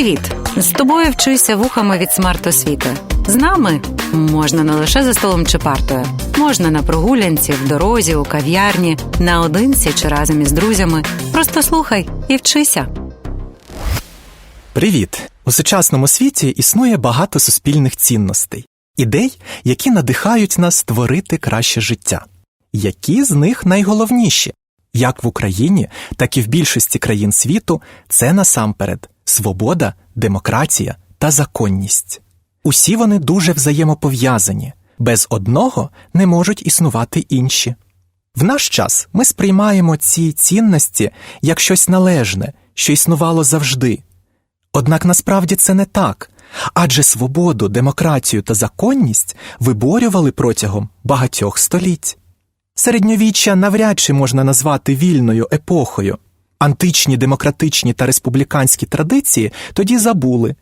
Привіт! З тобою вчуся вухами від смарт-освіти. З нами можна не лише за столом чи партою, можна на прогулянці, в дорозі, у кав'ярні, наодинці чи разом із друзями. Просто слухай і вчися. Привіт! У сучасному світі існує багато суспільних цінностей, ідей, які надихають нас створити краще життя. Які з них найголовніші? Як в Україні, так і в більшості країн світу це насамперед свобода, демократія та законність. Усі вони дуже взаємопов'язані, без одного не можуть існувати інші. В наш час ми сприймаємо ці цінності як щось належне, що існувало завжди. Однак насправді це не так, адже свободу, демократію та законність виборювали протягом багатьох століть. Середньовіччя навряд чи можна назвати вільною епохою. Античні демократичні та республіканські традиції тоді забули.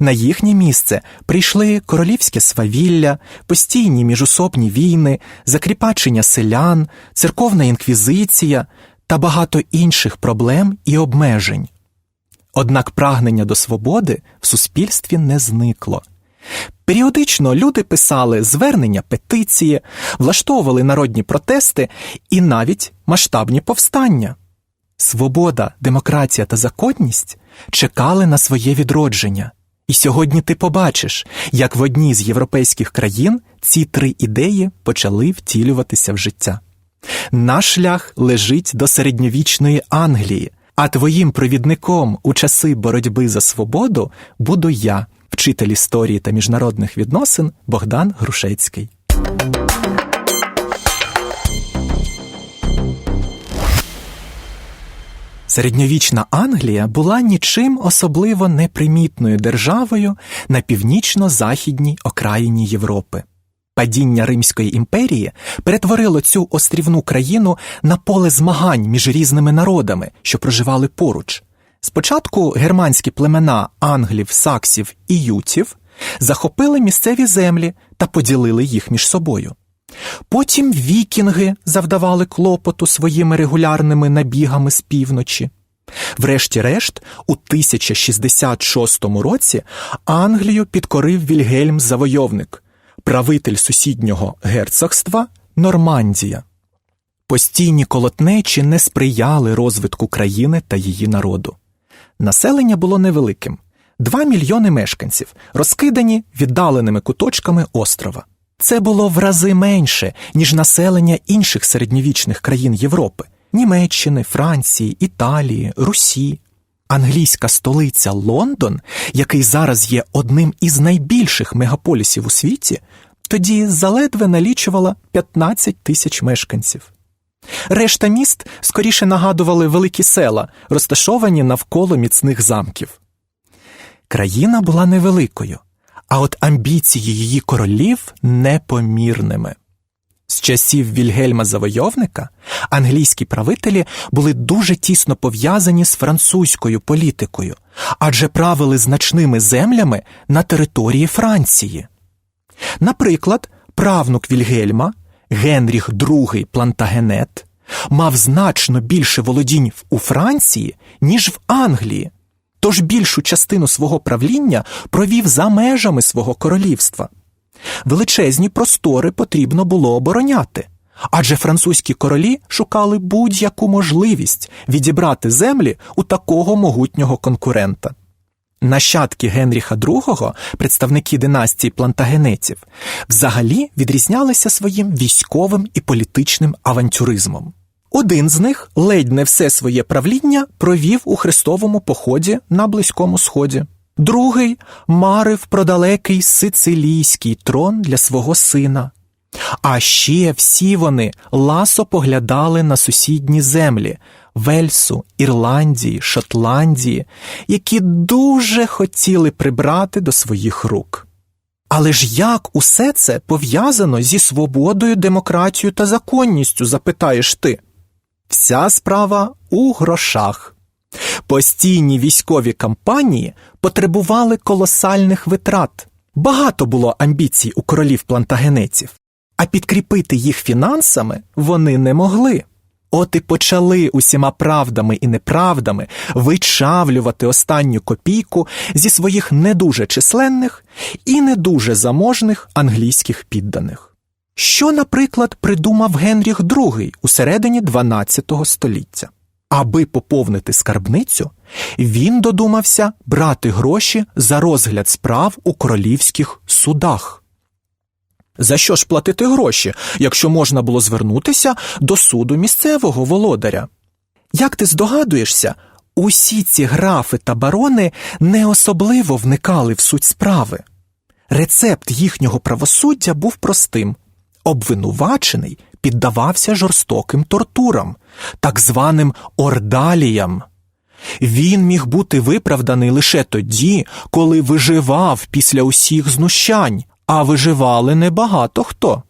На їхнє місце прийшли королівське свавілля, постійні міжусобні війни, закріпачення селян, церковна інквізиція та багато інших проблем і обмежень. Однак прагнення до свободи в суспільстві не зникло. Періодично люди писали звернення, петиції, влаштовували народні протести і навіть масштабні повстання. Свобода, демократія та законність чекали на своє відродження. І сьогодні ти побачиш, як в одній з європейських країн ці три ідеї почали втілюватися в життя. Наш шлях лежить до середньовічної Англії, а твоїм провідником у часи боротьби за свободу буду я, вчитель історії та міжнародних відносин Богдан Грушецький. Середньовічна Англія була нічим особливо непримітною державою на північно-західній окраїні Європи. Падіння Римської імперії перетворило цю острівну країну на поле змагань між різними народами, що проживали поруч. Спочатку германські племена англів, саксів і ютів захопили місцеві землі та поділили їх між собою. Потім вікінги завдавали клопоту своїми регулярними набігами з півночі. Врешті-решт, у 1066 році Англію підкорив Вільгельм Завойовник, правитель сусіднього герцогства Нормандія. Постійні колотнечі не сприяли розвитку країни та її народу. Населення було невеликим 2 мільйони мешканців, розкидані віддаленими куточками острова. Це було в рази менше, ніж населення інших середньовічних країн Європи Німеччини, Франції, Італії, Русі. Англійська столиця Лондон, який зараз є одним із найбільших мегаполісів у світі, тоді заледве налічувала 15 тисяч мешканців. Решта міст скоріше нагадували великі села, розташовані навколо міцних замків. Країна була невеликою, а от амбіції її королів непомірними. З часів Вільгельма Завойовника англійські правителі були дуже тісно пов'язані з французькою політикою, адже правили значними землями на території Франції. Наприклад, правнук Вільгельма Генріх II Плантагенет мав значно більше володінь у Франції, ніж в Англії, тож більшу частину свого правління провів за межами свого королівства. Величезні простори потрібно було обороняти, адже французькі королі шукали будь-яку можливість відібрати землі у такого могутнього конкурента. Нащадки Генріха II, представники династії плантагенетів, взагалі відрізнялися своїм військовим і політичним авантюризмом. Один з них ледь не все своє правління провів у хрестовому поході на Близькому Сході. Другий марив про далекий сицилійський трон для свого сина. А ще всі вони ласо поглядали на сусідні землі Вельсу, Ірландії, Шотландії, які дуже хотіли прибрати до своїх рук. Але ж як усе це пов'язано зі свободою, демократією та законністю, запитаєш ти? Вся справа у грошах. Постійні військові кампанії потребували колосальних витрат. Багато було амбіцій у королів плантагенетів, а підкріпити їх фінансами вони не могли. От і почали усіма правдами і неправдами вичавлювати останню копійку зі своїх не дуже численних і не дуже заможних англійських підданих. Що, наприклад, придумав Генріх II у середині 12 століття? Аби поповнити скарбницю, він додумався брати гроші за розгляд справ у королівських судах. За що ж платити гроші, якщо можна було звернутися до суду місцевого володаря? Як ти здогадуєшся, усі ці графи та барони не особливо вникали в суть справи. Рецепт їхнього правосуддя був простим обвинувачений піддавався жорстоким тортурам, так званим ордаліям. Він міг бути виправданий лише тоді, коли виживав після усіх знущань, а виживали небагато хто.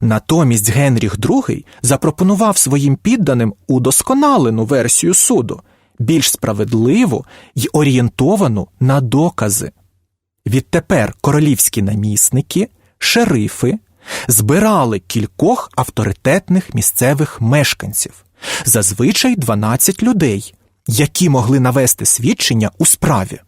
Натомість Генріх II запропонував своїм підданим удосконалену версію суду, більш справедливу й орієнтовану на докази. Відтепер королівські намісники, шерифи збирали кількох авторитетних місцевих мешканців, зазвичай 12 людей, які могли навести свідчення у справі.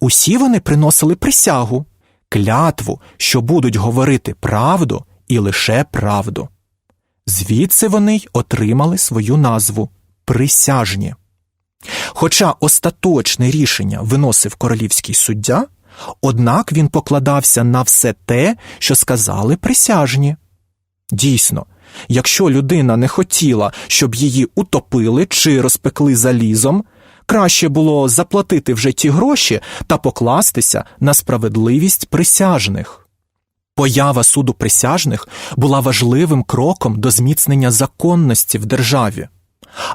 Усі вони приносили присягу, клятву, що будуть говорити правду і лише правду. Звідси вони й отримали свою назву присяжні. Хоча остаточне рішення виносив королівський суддя, однак він покладався на все те, що сказали присяжні. Дійсно, якщо людина не хотіла, щоб її утопили чи розпекли залізом, краще було заплатити вже ті гроші та покластися на справедливість присяжних. Поява суду присяжних була важливим кроком до зміцнення законності в державі,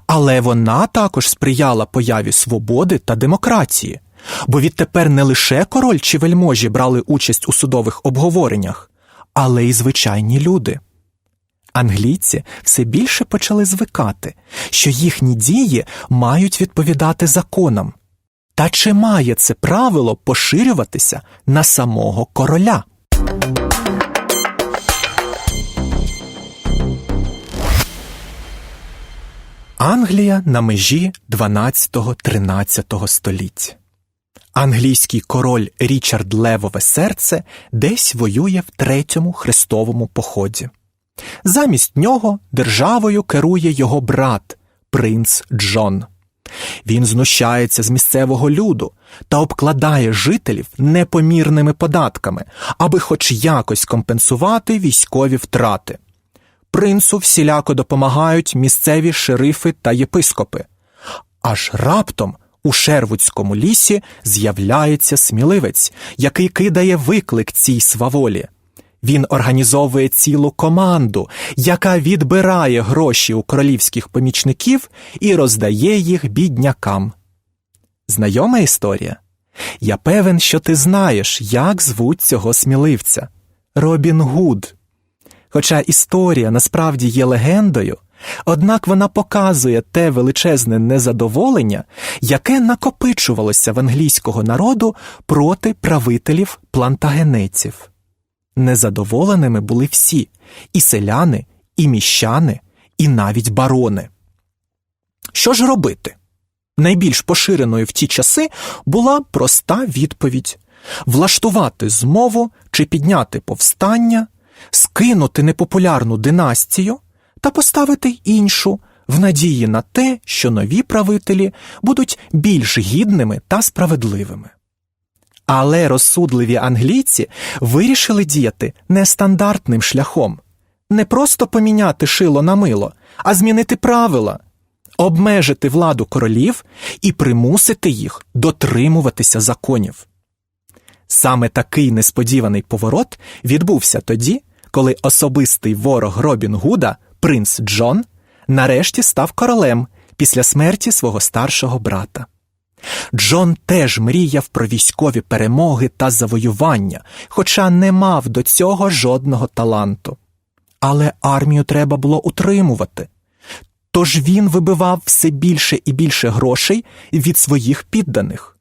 але вона також сприяла появі свободи та демократії, бо відтепер не лише король чи вельможі брали участь у судових обговореннях, але й звичайні люди. Англійці все більше почали звикати, що їхні дії мають відповідати законам. Та чи має це правило поширюватися на самого короля? Англія на межі 12-13 століття. Англійський король Річард Левове серце десь воює в третьому хрестовому поході. Замість нього державою керує його брат, принц Джон. Він знущається з місцевого люду та обкладає жителів непомірними податками, аби хоч якось компенсувати військові втрати. Принцу всіляко допомагають місцеві шерифи та єпископи. Аж раптом у Шервудському лісі з'являється сміливець, який кидає виклик цій сваволі. Він організовує цілу команду, яка відбирає гроші у королівських помічників і роздає їх біднякам. Знайома історія? Я певен, що ти знаєш, як звуть цього сміливця Робін Гуд. Хоча історія насправді є легендою, однак вона показує те величезне незадоволення, яке накопичувалося в англійського народу проти правителів плантагенеців. Незадоволеними були всі і селяни, і міщани, і навіть барони. Що ж робити? Найбільш поширеною в ті часи була проста відповідь влаштувати змову чи підняти повстання, скинути непопулярну династію та поставити іншу в надії на те, що нові правителі будуть більш гідними та справедливими. Але розсудливі англійці вирішили діяти нестандартним шляхом не просто поміняти шило на мило, а змінити правила, обмежити владу королів і примусити їх дотримуватися законів. Саме такий несподіваний поворот відбувся тоді, коли особистий ворог Робін Гуда, принц Джон, нарешті став королем після смерті свого старшого брата. Джон теж мріяв про військові перемоги та завоювання, хоча не мав до цього жодного таланту. Але армію треба було утримувати. Тож він вибивав все більше і більше грошей від своїх підданих.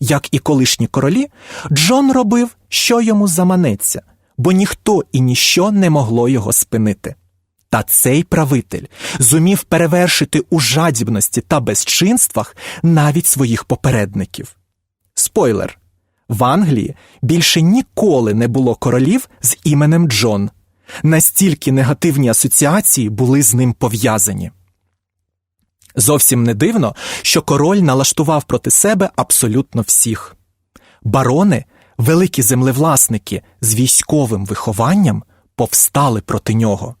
Як і колишні королі, Джон робив, що йому заманеться, бо ніхто і ніщо не могло його спинити. Та цей правитель зумів перевершити у жадібності та безчинствах навіть своїх попередників. Спойлер в Англії більше ніколи не було королів з іменем Джон. Настільки негативні асоціації були з ним пов'язані. Зовсім не дивно, що король налаштував проти себе абсолютно всіх. Барони, великі землевласники з військовим вихованням, повстали проти нього.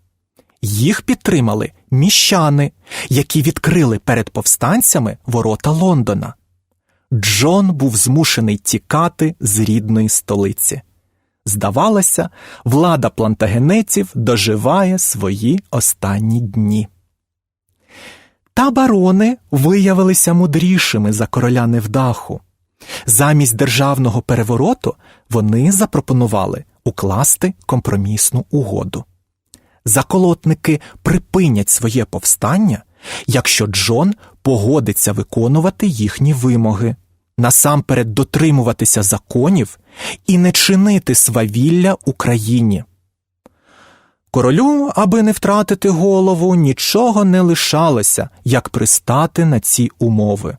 Їх підтримали міщани, які відкрили перед повстанцями ворота Лондона. Джон був змушений тікати з рідної столиці. Здавалося, влада плантагенетів доживає свої останні дні. Та барони виявилися мудрішими за короля невдаху. Замість державного перевороту вони запропонували укласти компромісну угоду. Заколотники припинять своє повстання, якщо Джон погодиться виконувати їхні вимоги, насамперед дотримуватися законів і не чинити свавілля Україні. Королю, аби не втратити голову, нічого не лишалося, як пристати на ці умови.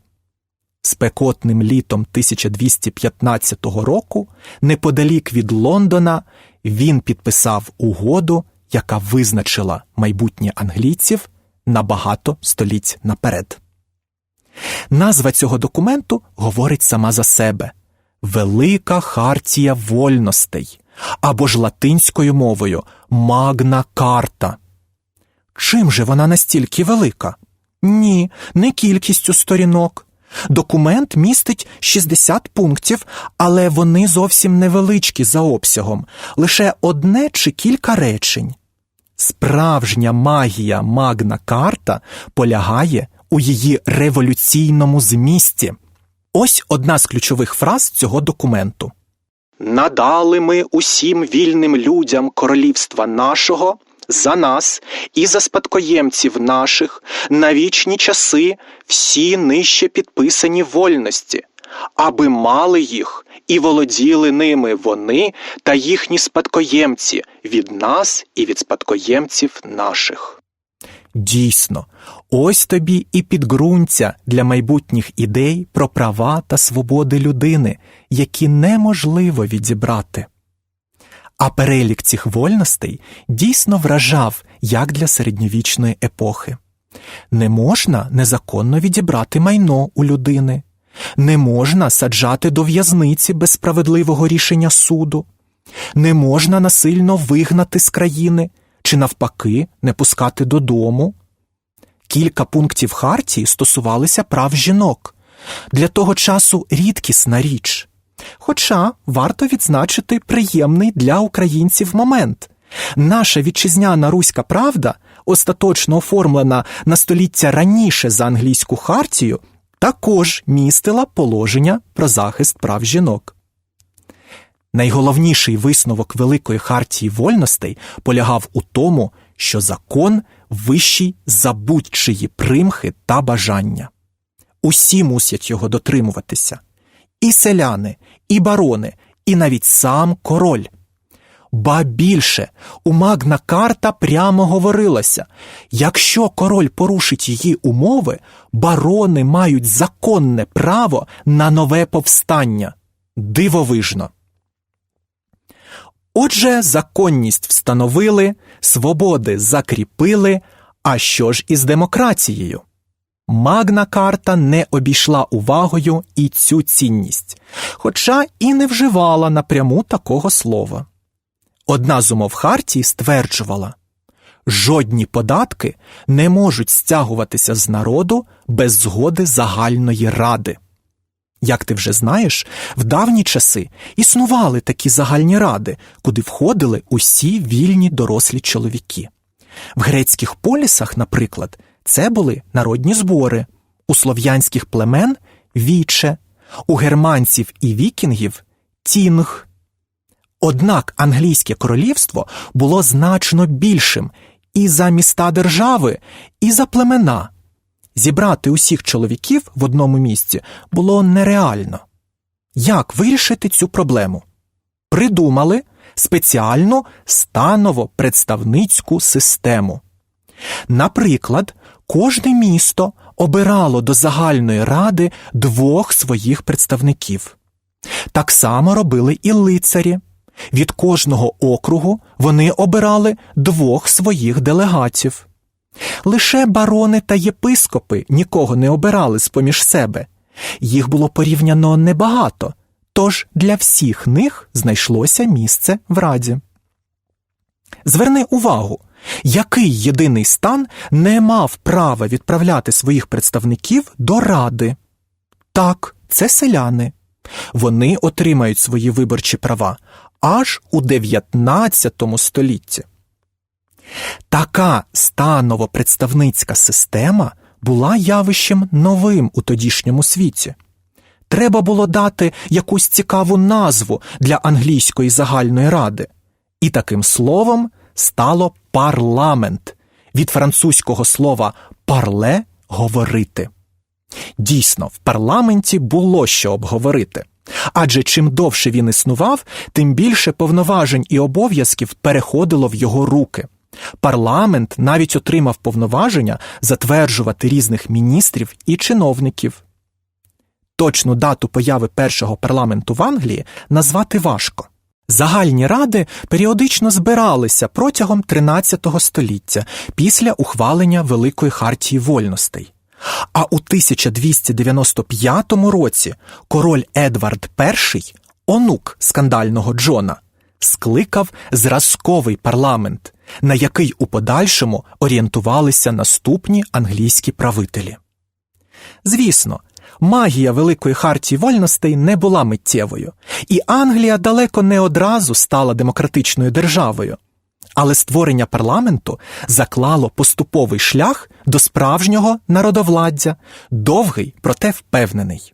Спекотним літом 1215 року, неподалік від Лондона, він підписав угоду, яка визначила майбутнє англійців на багато століть наперед. Назва цього документу говорить сама за себе Велика Хартія вольностей або ж латинською мовою Магна Карта. Чим же вона настільки велика? Ні, не кількістю сторінок. Документ містить 60 пунктів, але вони зовсім невеличкі за обсягом, лише одне чи кілька речень. Справжня магія Магна Карта полягає у її революційному змісті. Ось одна з ключових фраз цього документу. Надали ми усім вільним людям королівства нашого за нас і за спадкоємців наших на вічні часи всі нижче підписані вольності, аби мали їх і володіли ними вони та їхні спадкоємці від нас і від спадкоємців наших. Дійсно, ось тобі і підґрунтя для майбутніх ідей про права та свободи людини, які неможливо відібрати. А перелік цих вольностей дійсно вражав як для середньовічної епохи. Не можна незаконно відібрати майно у людини, не можна саджати до в'язниці без справедливого рішення суду, не можна насильно вигнати з країни чи, навпаки, не пускати додому. Кілька пунктів Хартії стосувалися прав жінок для того часу рідкісна річ. Хоча варто відзначити приємний для українців момент. Наша вітчизняна руська правда, остаточно оформлена на століття раніше за англійську хартію, також містила положення про захист прав жінок. Найголовніший висновок Великої хартії вольностей полягав у тому, що закон вищий за будь-чиї примхи та бажання. Усі мусять його дотримуватися і селяни, і барони, і навіть сам король. Ба більше у Магна Карта прямо говорилося якщо король порушить її умови, барони мають законне право на нове повстання. Дивовижно. Отже, законність встановили, свободи закріпили. А що ж із демократією? Магна Карта не обійшла увагою і цю цінність, хоча і не вживала напряму такого слова. Одна з умов Хартії стверджувала жодні податки не можуть стягуватися з народу без згоди загальної ради. Як ти вже знаєш, в давні часи існували такі загальні ради, куди входили усі вільні дорослі чоловіки. В грецьких полісах, наприклад, це були народні збори, у слов'янських племен віче, у германців і вікінгів тінг. Однак англійське королівство було значно більшим і за міста держави, і за племена. Зібрати усіх чоловіків в одному місці було нереально. Як вирішити цю проблему? Придумали спеціальну станово представницьку систему. Наприклад, кожне місто обирало до загальної ради двох своїх представників. Так само робили і лицарі. Від кожного округу вони обирали двох своїх делегатів. Лише барони та єпископи нікого не обирали з поміж себе. Їх було порівняно небагато, тож для всіх них знайшлося місце в раді. Зверни увагу, який єдиний стан не мав права відправляти своїх представників до ради? Так, це селяни. Вони отримають свої виборчі права аж у 19 столітті. Така станово-представницька система була явищем новим у тодішньому світі. Треба було дати якусь цікаву назву для англійської загальної ради, і таким словом стало парламент від французького слова парле говорити. Дійсно, в парламенті було що обговорити. Адже чим довше він існував, тим більше повноважень і обов'язків переходило в його руки. Парламент навіть отримав повноваження затверджувати різних міністрів і чиновників. Точну дату появи першого парламенту в Англії назвати важко. Загальні ради періодично збиралися протягом 13 століття після ухвалення Великої хартії вольностей. А у 1295 році король Едвард І, онук скандального Джона, скликав зразковий парламент, на який у подальшому орієнтувалися наступні англійські правителі. Звісно, магія Великої хартії вольностей не була миттєвою, і Англія далеко не одразу стала демократичною державою. Але створення парламенту заклало поступовий шлях до справжнього народовладдя, довгий, проте впевнений.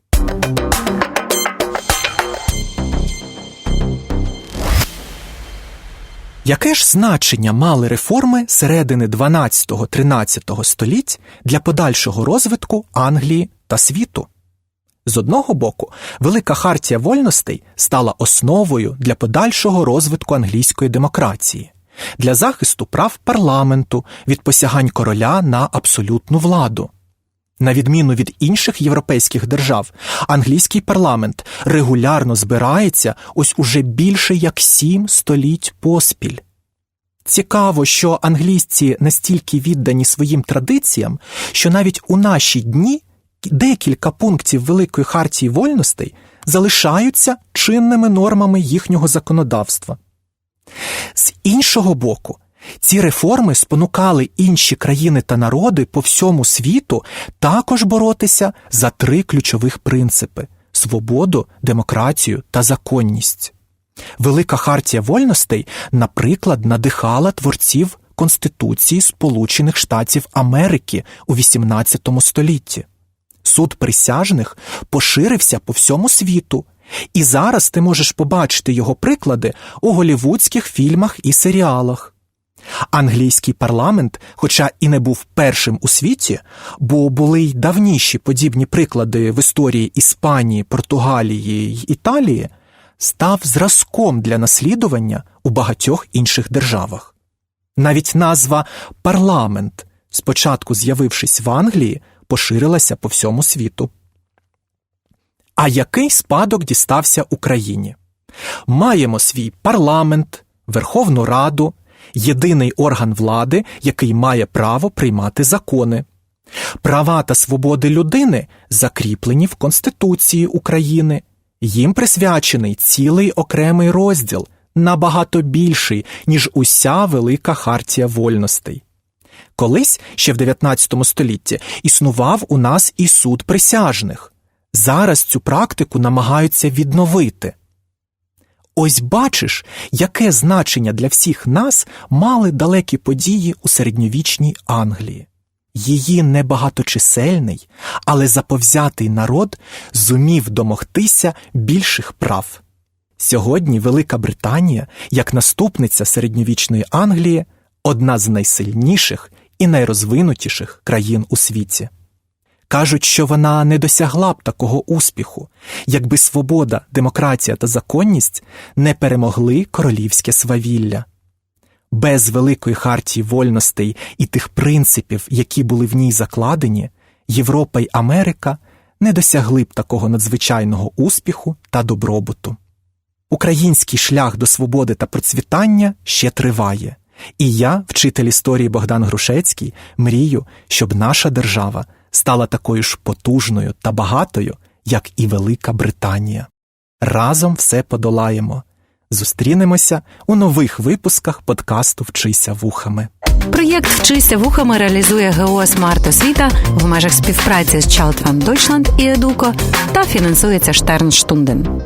Яке ж значення мали реформи середини 12-13 століть для подальшого розвитку Англії та світу? З одного боку, Велика хартія вольностей стала основою для подальшого розвитку англійської демократії, для захисту прав парламенту від посягань короля на абсолютну владу. На відміну від інших європейських держав, англійський парламент регулярно збирається ось уже більше як сім століть поспіль. Цікаво, що англійці настільки віддані своїм традиціям, що навіть у наші дні декілька пунктів Великої хартії вольностей залишаються чинними нормами їхнього законодавства. З іншого боку, ці реформи спонукали інші країни та народи по всьому світу також боротися за три ключових принципи свободу, демократію та законність. Велика хартія вольностей, наприклад, надихала творців Конституції Сполучених Штатів Америки у XVIII столітті. Суд присяжних поширився по всьому світу, і зараз ти можеш побачити його приклади у голівудських фільмах і серіалах. Англійський парламент, хоча і не був першим у світі, бо були й давніші подібні приклади в історії Іспанії, Португалії й Італії, став зразком для наслідування у багатьох інших державах. Навіть назва парламент, спочатку з'явившись в Англії, поширилася по всьому світу. А який спадок дістався Україні? Маємо свій парламент, Верховну Раду, єдиний орган влади, який має право приймати закони. Права та свободи людини закріплені в Конституції України, їм присвячений цілий окремий розділ, набагато більший, ніж уся велика хартія вольностей. Колись ще в 19 столітті існував у нас і суд присяжних. Зараз цю практику намагаються відновити. Ось бачиш, яке значення для всіх нас мали далекі події у середньовічній Англії. Її небагаточисельний, але заповзятий народ зумів домогтися більших прав. Сьогодні Велика Британія, як наступниця середньовічної Англії, одна з найсильніших і найрозвинутіших країн у світі. Кажуть, що вона не досягла б такого успіху, якби свобода, демократія та законність не перемогли королівське свавілля. Без великої хартії вольностей і тих принципів, які були в ній закладені, Європа й Америка не досягли б такого надзвичайного успіху та добробуту. Український шлях до свободи та процвітання ще триває, і я, вчитель історії Богдан Грушецький, мрію, щоб наша держава стала такою ж потужною та багатою, як і Велика Британія. Разом все подолаємо. Зустрінемося у нових випусках подкасту Вчися вухами. Проєкт Вчися вухами реалізує ГО Смарт Освіта в межах співпраці з Child Fund Deutschland і Едуко та фінансується Штернштунден.